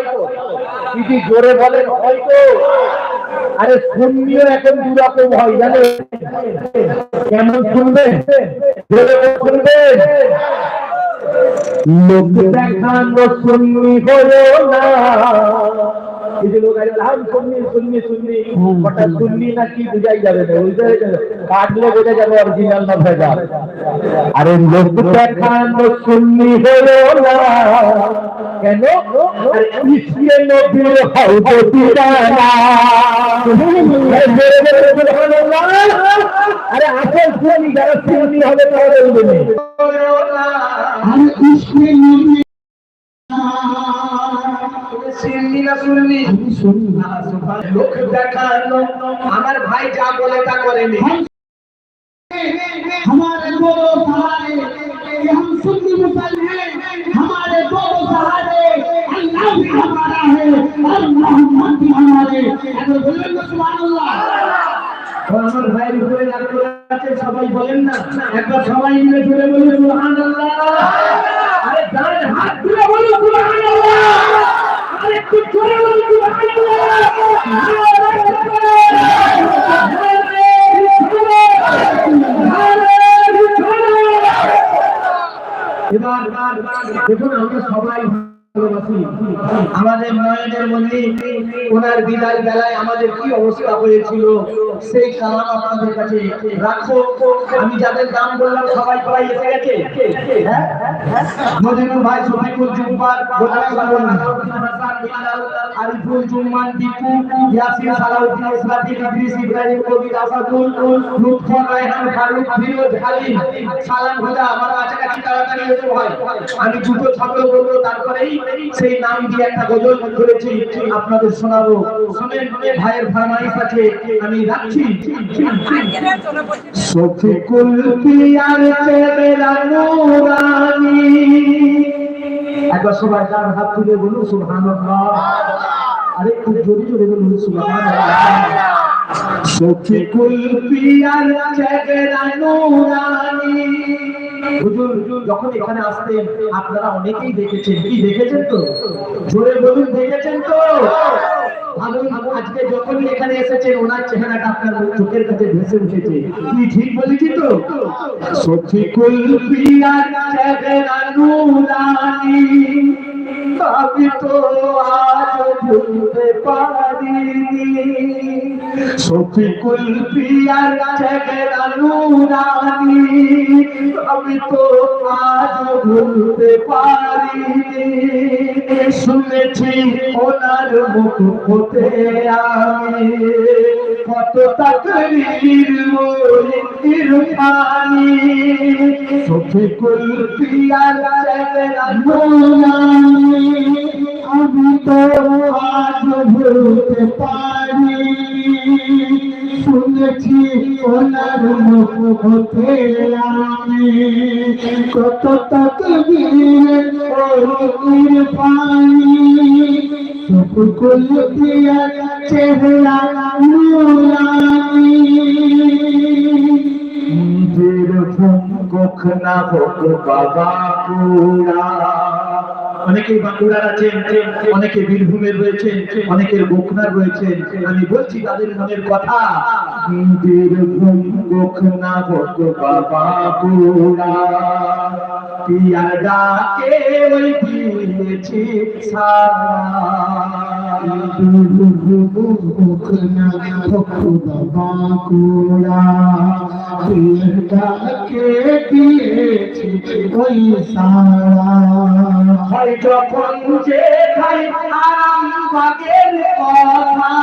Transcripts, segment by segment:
হয়তো? যদি জোরে বলেন, হয়তো? আরে শুনলেও এখন দুরকম হয়, জানেন? কেমন শুনবেন? জোরে শুনবেন? লোক দেখানো শুনি হলো না। এই যে লোক আছে হাম শুননি শুননি শুননি। হঠাৎ শুননি না কি বুঝাই যাবে না। বুঝতে কাটলে বোঝা যাবে না আরে লোক দেখানো শুননি হলো না। আসল শুনি, যারা শুনি হবে আর ইসমে নবী শুননি না শুননি আমি শুনি লোক দেখানো আমার ভাই যা বলে তা করেনি हमारे दोनों सहारे ये हम सुन्नी मुसलमान हैं हमारे दोनों सहारे अल्लाह भी हमारा है और मोहम्मद भी हमारे अगर बोलें तो सुभान अल्लाह ও আমার ভাইয়ের উপরে রাগ করে আছে সবাই বলেন না একবার সবাই মিলে জুড়ে বলি সুবহানাল্লাহ আরে দাঁড়ান হাত তুলে বলি সুবহানাল্লাহ আরে সবাই আমাদের কি অবস্থা হয়েছিল, সেই কালাম আপনাদের কাছে রাখো আমি যাদের নাম বললাম, সবাই সবাই এসে গেছে? হ্যাঁ? ভাই শফিকুল জুব্বার গোলাম হাসান আমি দুটো শব্দ বলব তারপরেই সেই নাম দিয়ে একটা গজল করেছি আপনাদের শোনাবো ভাইয়ের ফরমাইশ আছে আমি রাখছি শফিকুল পিয়ার চেবেরা নুরানি একবার সবাই তার হাত তুলে বলুন সুহান আরে খুব জোরে জোরে বলুন সুহান সখী কুলপিয়ার নুরানি। হুজুর যখন এখানে আসতেন আপনারা অনেকেই দেখেছেন। কি দেখেছেন তো? জোরে বলুন দেখেছেন তো? ভাবুন আজকে যখনই এখানে এসেছেন, ওনার চেহারাটা আপনার চোখের কাছে ভেসে উঠেছে। কি ঠিক বলেছি তো? সফিকুল পিয়ার চেহারা নুরানি আমি তো আজ ভুলতে পারিনি। শফিকুল পিয়ার চেহারা নুরানি আমি তো আজ ভুলতে পারিনি। শুনেছি ওনার মুখ হতে আমি। কত তাকরীর ওই পানি শফিকুল পিয়ার চেহারা নুরানি আমি তো শুনেছি ওনার মুখ হতে আমি কত তকবীর ওর পানি সুকুল দিয়া হোক বাবা পুরা অনেকে বাঁকুড়ার আছেন অনেকে বীরভূমের রয়েছেন অনেকের গোখনার রয়েছেন। আমি বলছি তাদের মনের কথা। বীরভূম গোখনা হোক বাবা পুরা পিয়ার ডাকে ওই দিয়েছি সারা। মুখনা বাবা কোরা কে দিয়েছি ওই সারা। যখন যে খাই আরাম বাগের কথা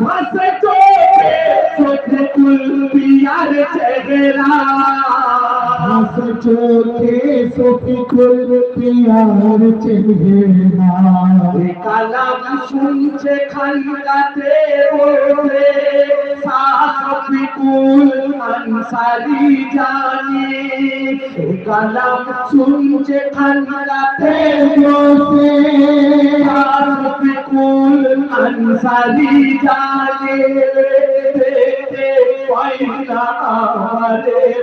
ভাসে চোখে চোখে তুলবি আর চেহারা। হাস চোখে সফিকুল পিয়ার চেহারা। কালাম শুনছে খানকাতে বসে সাফিকুল আনসারি জানি কালাম শুনছে খানকাতে বসে সাফিকুল আনসারি জানি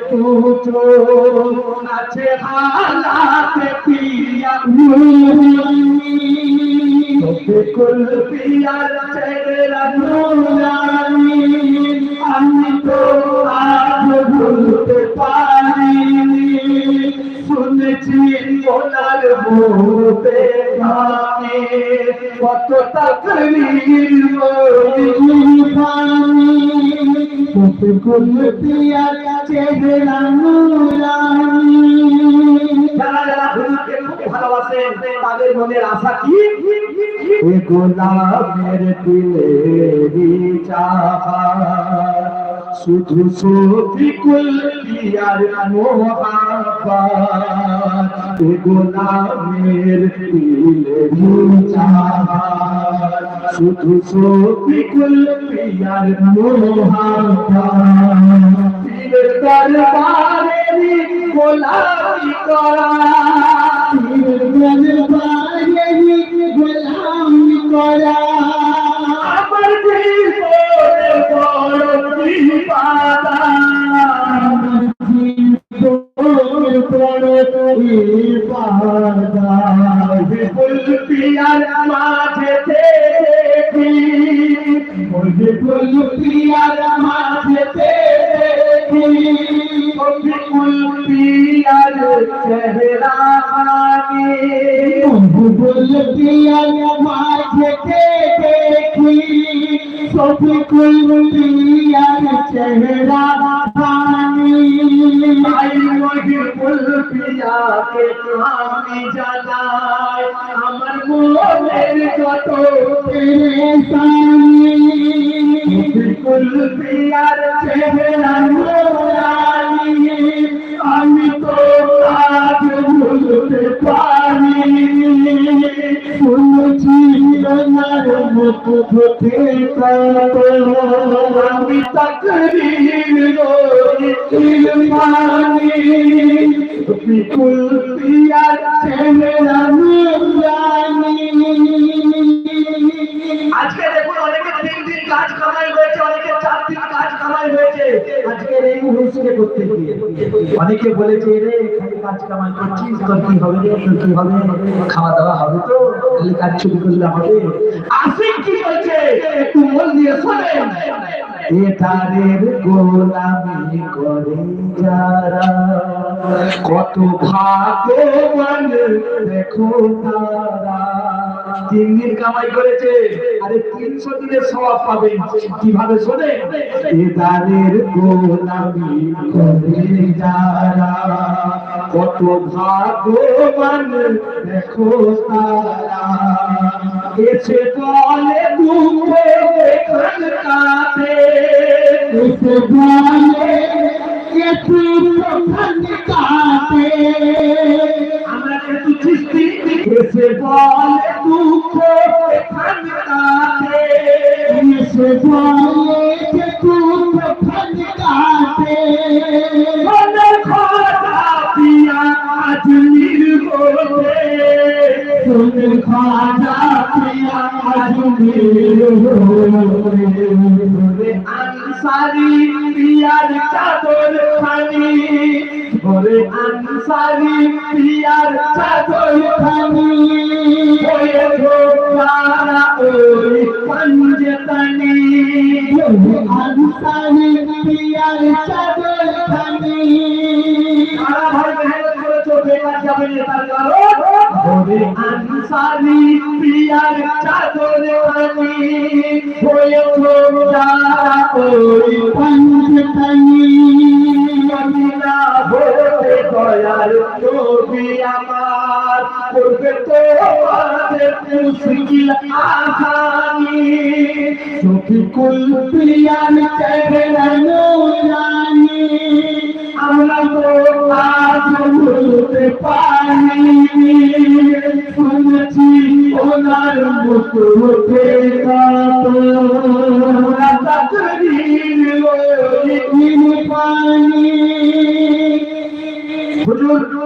তুজো আছে কুল আমি তো আজ পারিনি শুনেছি ওনার মুখে গানে। কত তাকরীর কুল পিয়ার চেহারা নুরানি। যারা তাদের মনের আশা কি? গোলামের দিলেরি চাহা শুধু সফিকুল পিয়ার মোহাব্বত এ গোলামের দিলেরি চাহা শুধু সফিকুল পিয়ার মোহাব্বত পীরের দরবারে গোলামি করা। আমার জীবনে বড় বিপাদা আমি তো আজ ভুলতে কত আমি তকরীর বিপুল তোর কি হবে? কি হবে? খাওয়া দাওয়া হবে তো? তাহলে কাজ ছবি করলে হবে। গোলামি করে যারা। কত ভাগ্যবান দেখো তারা। তিন দিন কামাই করেছে, আরে তিনশো দিনের স্বভাব পাবেন কীভাবে শোনে? এদারের গোলামি করে যারা। কত ভাগ্যবান দেখো তারা। এসে বলে দুঃখ কাঁদে এসে আমরা কিন্তু চিস্তি এসে বলে দুঃখ কাঁদে এসে বলে একটু কাটে মনের কথা দিয়া আজ নির্বোধে। তুমি খাজা প্রিয়া ওরে আনসারি পিয়ার চাদর খানি। ওরে আনসারি পিয়ার চাদর খানি। ওরে গোপারা ওই পঞ্জতনি। আনসারি প্রিয়ার চাদর খানি। সারা ভাই মেহনত করেছ বেকার যাবে না তার কারণ। ওরে আনসারি পিয়ার চাদর খানি হয়েছো যারা ওই পঞ্চতনী মদিনা হতে দয়াল নবী আমার, করবে তো আমাদের মুশকিল আসানি। শফিকুল প্রিয়ার চেহারা আমরা তো আজ ভুলতে পারিনি শুনেছি ওনার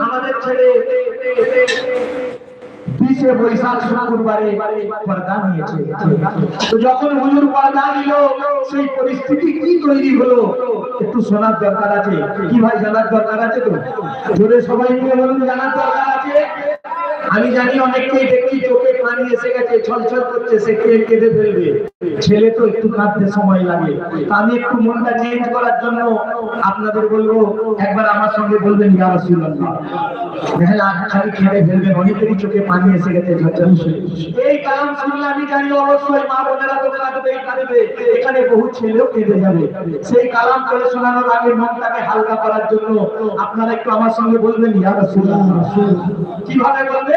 আমাদের ছেলে বিশে বৈশাখ শুক্রবারে পর্দা নিয়েছে। তো যখন হুজুর পর্দা নিল, সেই পরিস্থিতি কি তৈরি হলো? একটু শোনার দরকার আছে। কি ভাই, জানার দরকার আছে তো? জোরে সবাই মিলে বলুন, জানার দরকার আছে? আমি জানি অনেককেই দেখি, চোখে পানি এসে গেছে, ছলছল করছে সে কে কেঁদে ফেলবে। ছেলে তো একটু কাঁদতে সময় লাগে। আমি একটু মনটা চেঞ্জ করার জন্য আপনাদের বলব, একবার আমার সঙ্গে বলবেন, ইয়া রাসূলুল্লাহ। খালি অনেকেরই চোখে পানি এসে গেছে এই কালাম শুনলে আমি জানি অবশ্যই মা বোনেরা তো কাঁদবেই কাঁদবে এখানে বহু ছেলেও কেঁদে যাবে। সেই কালাম করে শোনানোর আগে মনটাকে হালকা করার জন্য আপনারা একটু আমার সঙ্গে বলবেন, ইয়া রাসূলুল্লাহ। কীভাবে বলবে?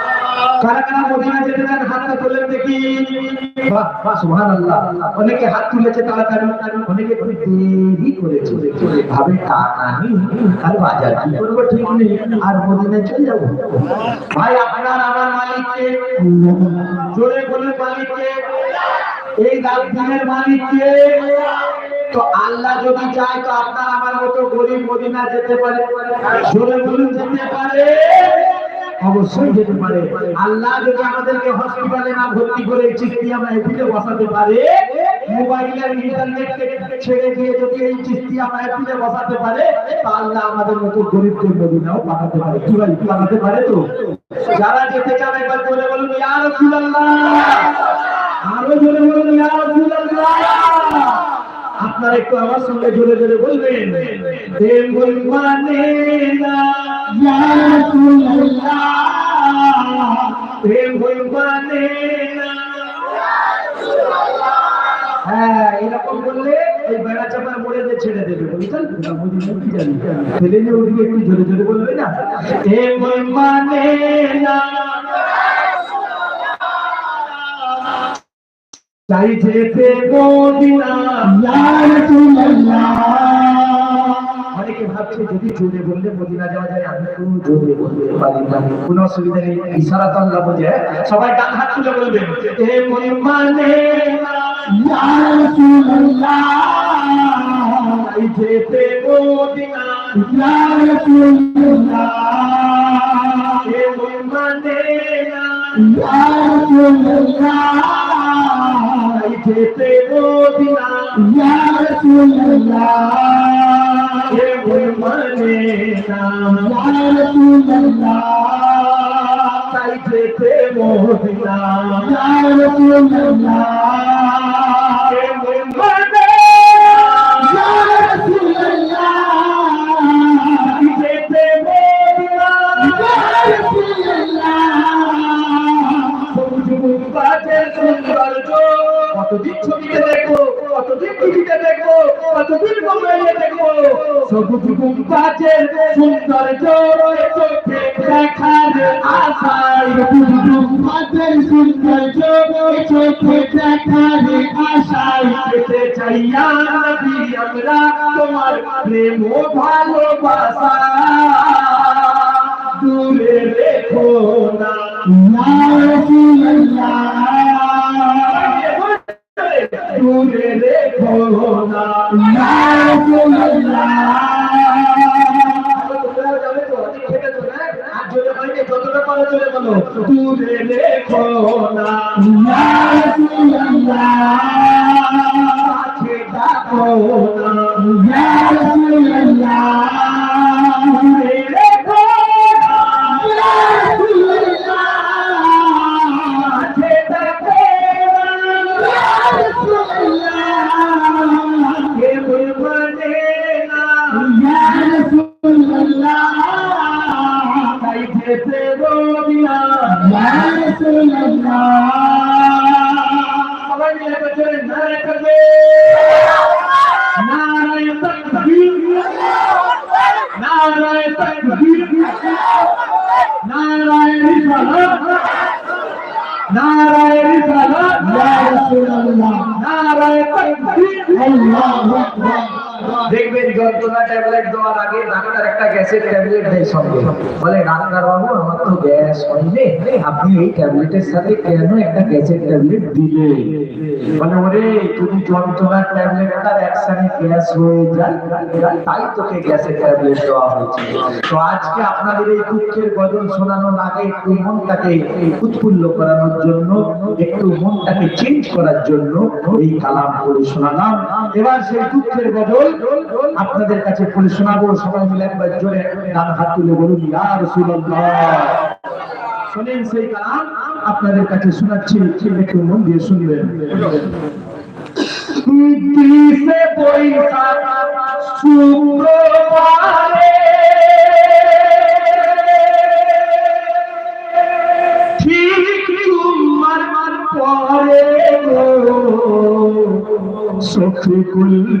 তো আল্লাহ যদি চায়, তো আপনার আমার মতো গরিব মদিনা যেতে পারে। জোরে বলুন, যেতে পারে। অবশ্যই যেতে পারে। আল্লাহ যদি আমাদেরকে হসপিটালে না ভর্তি করে চিস্তিয়া মাহফিলে বসাতে পারে মোবাইলের ইন্টারনেটকে ছেড়ে দিয়ে যদি এই বসাতে পারে, তা আল্লাহ আমাদের মতো গরিবকে মদিনাও পাঠাতে পারে। কি ভাই পাঠাতে পারে তো? যারা যেতে চান একবার জোরে বলুন, ইয়া রাসূলুল্লাহ! আরও জোরে বলুন আপনারা একটু আমার সঙ্গে জোরে জোরে বলবেন। দেব মানে না রাসূলুল্লাহ মানে হ্যাঁ এরকম বললে ওই বেড়া চাপার মোড়ে দিয়ে ছেড়ে দেবে। বুঝলেন ফেলে যে ওদিকে একটু জোরে জোরে বলবে না? দেব মানে না চাই যেতে অনেকে ভাবছে, যদি জোরে বললে মদিনা যাওয়া যায় আমি তো জোরে বলতে পারি না? কোনো অসুবিধা নেই, ইশারা তো বোঝে সবাই ডান হাত তুলে বলবেন, এ মন মানে না ইয়া যেতে মদিনা ইয়া রাসূলুল্লাহ যেতে মদিনা ইয়া রাসূলুল্লাহ মন না। ইয়া রাসূলুল্লাহ চাই যেতে মদিনা ইয়া রাসূলুল্লাহ এ মন মানে ইয়া রাসূলুল্লাহ যেতে মদিনা ইয়া রাসূলুল্লাহ কতদিন ছবিতে দেখব, কতদিন টিভিতে দেখব, কতদিন মোবাইলে দেখব? সবুজ মুখবাজের সৌন্দর্য চোখে দেখার আশায় সবুজ মুখবাজের সৌন্দর্য চোখে দেখার আশায় পেতে চাইয়া আমরা তোমার প্রেম ভালোবাসা। দূরে রেখো না। দূরে রেখো না দূরে রেখো না Allah, Allah, দেখবেন যন্ত্রণা ট্যাবলেট দেওয়ার আগে ডাক্তার একটা গ্যাসের ট্যাবলেট দেয় সঙ্গে। বলে ডাক্তার বাবু আমার তো গ্যাস হয়নি আপনি এই ট্যাবলেটের সাথে কেন একটা গ্যাসের ট্যাবলেট দিলে? মানে ওরে যদি যন্ত্রণার ট্যাবলেট তার একসাথে গ্যাস হয়ে যায়, তাই তোকে গ্যাসের ট্যাবলেট দেওয়া হয়েছে। তো আজকে আপনাদের এই দুঃখের গজল শোনানোর আগে একটু মনটাকে উৎফুল্ল করানোর জন্য, একটু মনটাকে চেঞ্জ করার জন্য এই কালাম পড়ে শোনালাম। এবার সেই দুঃখের গজল আপনাদের কাছে পড়ে শোনাবো সবাই মিলে একবার জোরে ডান হাত তুলে বলুন ইয়া রাসূলুল্লাহ। শোনেন সেই কালাম আপনাদের কাছে শোনাচ্ছি একটু মন দিয়ে শুনবেন। দিশে বৈশাখ শুক্রবারে। ঠিক জুম্মার পরে। সখী কুলপিয়া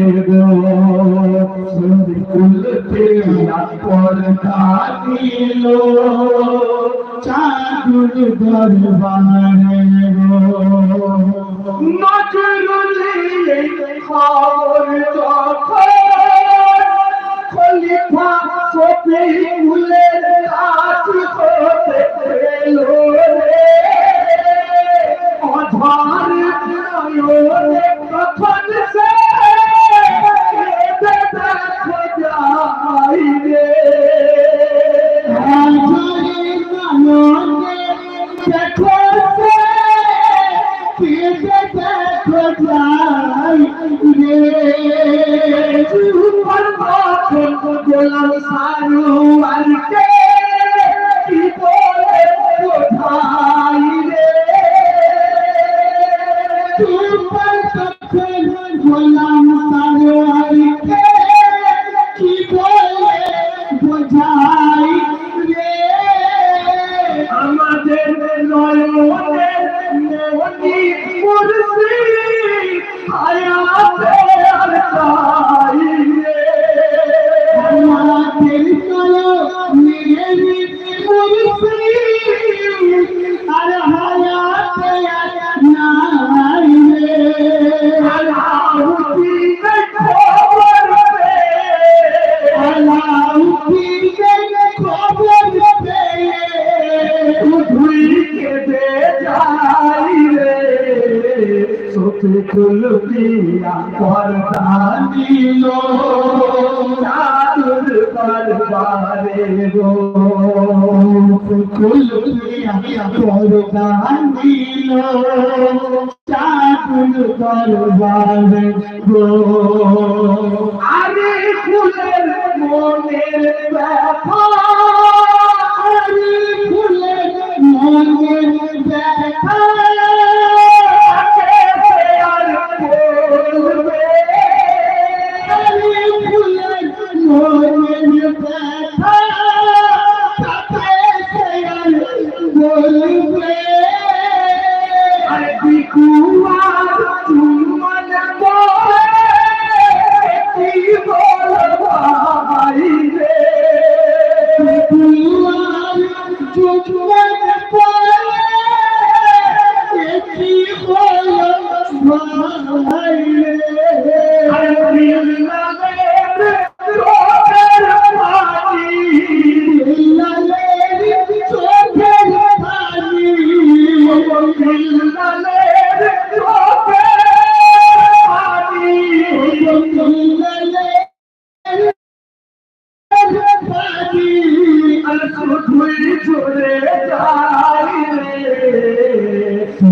দিল চাঁদুর দরবারে খলিফা শফিউলের গোলাম সারু দিল।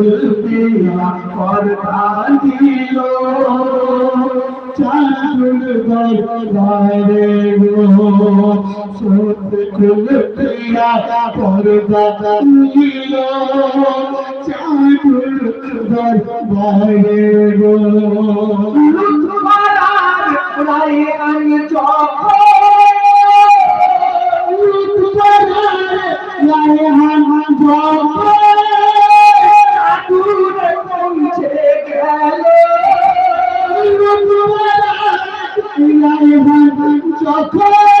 গুলপিয়া পর্দা দিল চাঁদুল দরবারে গো কুল প্রিয়া পরদা দিল চাঁদুল দরবারে গো লুৎফারার রায়ান যখন চাঁদুরে হুজুরের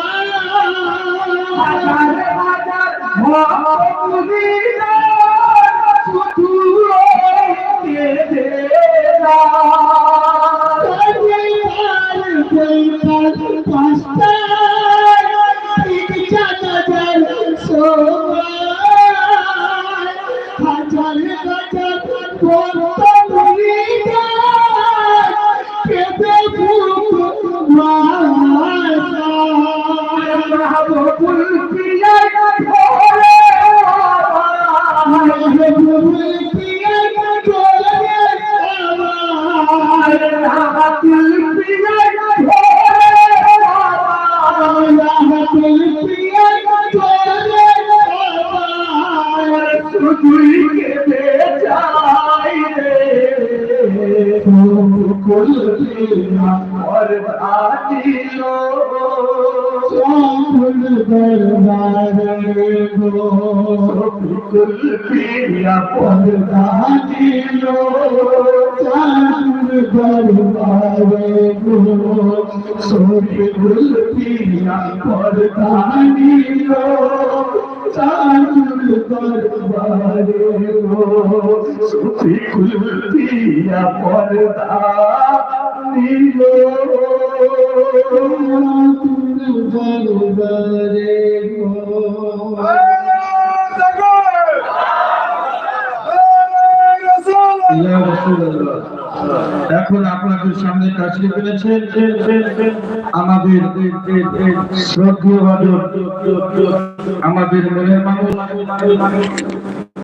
ভক্তবৃন্দ কুল পিয়া পর্দা দিল কুল পিয়া পর্দা দিল চাঁদুল দরবারে সুফি কুল পিয়া পর্দা দিল ইয়া রাসূলুল্লাহ। এখন আপনাদের সামনে কাছে পেয়েছেন আমাদের শ্রদ্ধীয় আমাদের মনের মানুষ।